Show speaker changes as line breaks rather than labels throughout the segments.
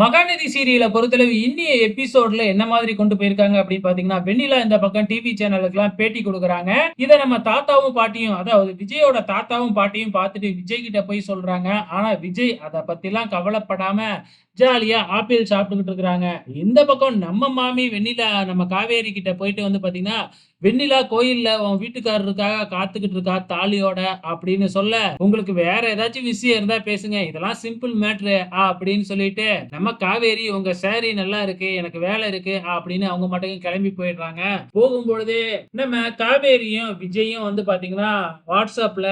மகாநதி சீரியலை பொறுத்தளவு இன்னிய எபிசோட்ல என்ன மாதிரி கொண்டு போயிருக்காங்க அப்படின்னு பாத்தீங்கன்னா வெண்ணிலா இந்த பக்கம் டிவி சேனலுக்குலாம் பேட்டி கொடுக்குறாங்க. இதை நம்ம தாத்தாவும் பாட்டியும் அதாவது விஜயோட தாத்தாவும் பாட்டியும் பார்த்துட்டு விஜய் கிட்ட போய் சொல்றாங்க. ஆனா விஜய் அதை பத்திலாம் கவலைப்படாம ஜாலியா ஆப்பிள் சாப்பிட்டுக்கிட்டு இருக்கிறாங்க. இந்த பக்கம் நம்ம மாமி வெண்ணிலா நம்ம காவேரி கிட்ட போயிட்டு வந்து பாத்தீங்கன்னா வெண்ணிலா கோயில்ல உன் வீட்டுக்காரருக்காக காத்துக்கிட்டு இருக்கா தாலியோட அப்படின்னு சொல்ல உங்களுக்கு வேற ஏதாச்சும் விஷயம் இருந்தா பேசுங்க. இதெல்லாம் சிம்பிள் மேட்ரு அப்படின்னு சொல்லிட்டு நம்ம காவேரி உங்க சேரீ நல்லா இருக்கு எனக்கு வேலை இருக்கு அப்படின்னு அவங்க மட்டும் கிளம்பி போயிடுறாங்க. போகும்பொழுதே நம்ம காவேரியும் விஜயும் வந்து பாத்தீங்கன்னா வாட்ஸ்அப்ல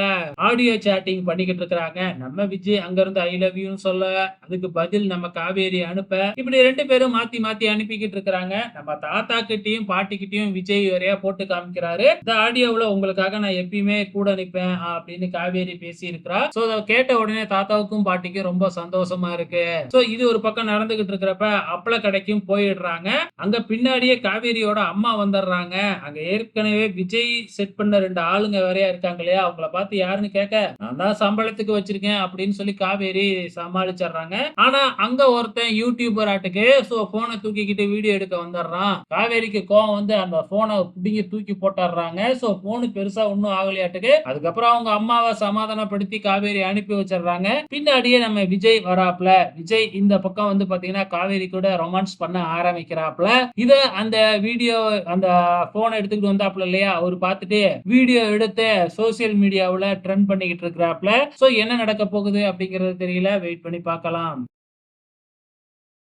ஆடியோ சேட்டிங் பண்ணிக்கிட்டு இருக்கிறாங்க. நம்ம விஜய் அங்க இருந்து ஐ லவ் யூன்னு சொல்ல அதுக்கு பதில் நம்ம காவேரி அனுப்ப இப்படி ரெண்டு பேரும் மாத்தி மாத்தி அனுப்பிக்கிட்டு இருக்கிறாங்க. நம்ம தாத்தா கிட்டயும் பாட்டி கிட்டயும் விஜய் வரையா போட்டு காமிக்கிறாரு. இந்த ஆடியோவில் உங்களுக்காக நான் எப்பயுமே கூட நிப்பேன் அப்படின்னு காவேரி பேசி இருக்கிறா சோ அதை கேட்ட உடனே தாத்தாவுக்கும் பாட்டிக்கும் ரொம்ப சந்தோஷமா இருக்கு. சோ இது ஒரு பக்கம் நடந்துகிட்டு இருக்கிறப்ப அப்பள கடைக்கும் போயிடுறாங்க. அங்க பின்னாடியே காவேரியோட அம்மா வந்துடுறாங்க. அங்க ஏற்கனவே விஜய் செட் பண்ண ரெண்டு ஆளுங்க வேறையா இருக்காங்க இல்லையா? அவங்கள பார்த்து யாருன்னு கேட்க நான் தான் சம்பளத்துக்கு வச்சிருக்கேன் அப்படின்னு சொல்லி காவேரி சமாளிச்சிடுறாங்க. ஆனா அங்க ஒருத்தன் யூடியூபர் ஆட்டுக்கு சோ போனை தூக்கிக்கிட்டு வீடியோ எடுக்க வந்துடுறான். காவேரிக்கு கோவம் வந்து அந்த போனை பிடிங்கி தூக்கி போட்டுடுறாங்க. ஸோ போனு பெருசா ஒன்றும் ஆகலையாட்டுக்கு அதுக்கப்புறம் அவங்க அம்மாவை சமாதானப்படுத்தி காவேரி அனுப்பி வச்சிடுறாங்க. பின்னாடியே நம்ம விஜய் வராப்ல விஜய் இந்த பக்கம் வந்து பாத்தீங்கன்னா காவேரி கூட ரொமான்ஸ் பண்ண ஆரம்பிக்கிறாப்ல இத அந்த வீடியோ அந்த போன் எடுத்துக்கிட்டு வந்தாப்ல இல்லையா? அவர் பார்த்துட்டு வீடியோ எடுத்து சோசியல் மீடியாவில் ட்ரெண்ட் பண்ணிக்கிட்டு இருக்கிறாப்ல ஸோ என்ன நடக்க போகுது அப்படிங்கிறது தெரியல. வெயிட் பண்ணி பார்க்கலாம்.